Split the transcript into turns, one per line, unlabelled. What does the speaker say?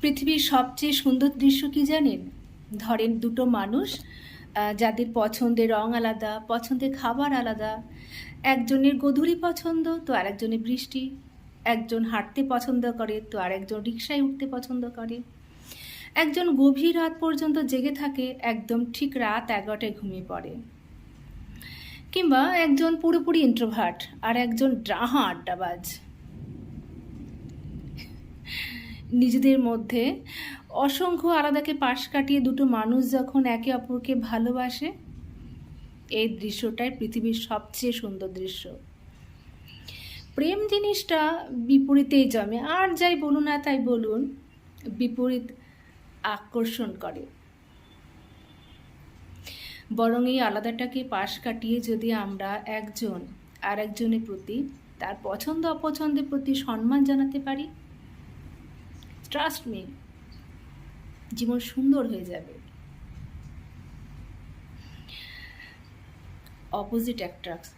পৃথিবীর সবচেয়ে সুন্দর দৃশ্য কি জানেন? ধরেন দুটো মানুষ যাদের পছন্দের রং আলাদা, পছন্দের খাবার আলাদা। একজনের গধূলি পছন্দ, তো আরেকজনের বৃষ্টি। একজন হাঁটতে পছন্দ করে, তো আরেকজন রিক্সায় উঠতে পছন্দ করে। একজন গভীর রাত পর্যন্ত জেগে থাকে, একদম ঠিক রাত এগারোটায় ঘুমিয়ে পড়ে। কিংবা একজন পুরোপুরি ইন্ট্রোভার্ট আর একজন ড্রাহা আড্ডাবাজ। নিজেদের মধ্যে। অসংখ্য আলাদাকে পাশ কাটিয়ে দুটো মানুষ যখন একে অপরকে ভালোবাসে, এই দৃশ্যটাই পৃথিবীর সবচেয়ে সুন্দর দৃশ্য। প্রেম জিনিসটা বিপরীতেই জমে, আর যাই বলুন না তাই বলুন, বিপরীত আকর্ষণ করে। বরং এই আলাদাটাকে পাশ কাটিয়ে যদি আমরা একজন আর একজনের প্রতি, তার পছন্দ অপছন্দের প্রতি সম্মান জানাতে পারি ট্রাস্ট মি জীবন সুন্দর হয়ে যাবে। Opposite attract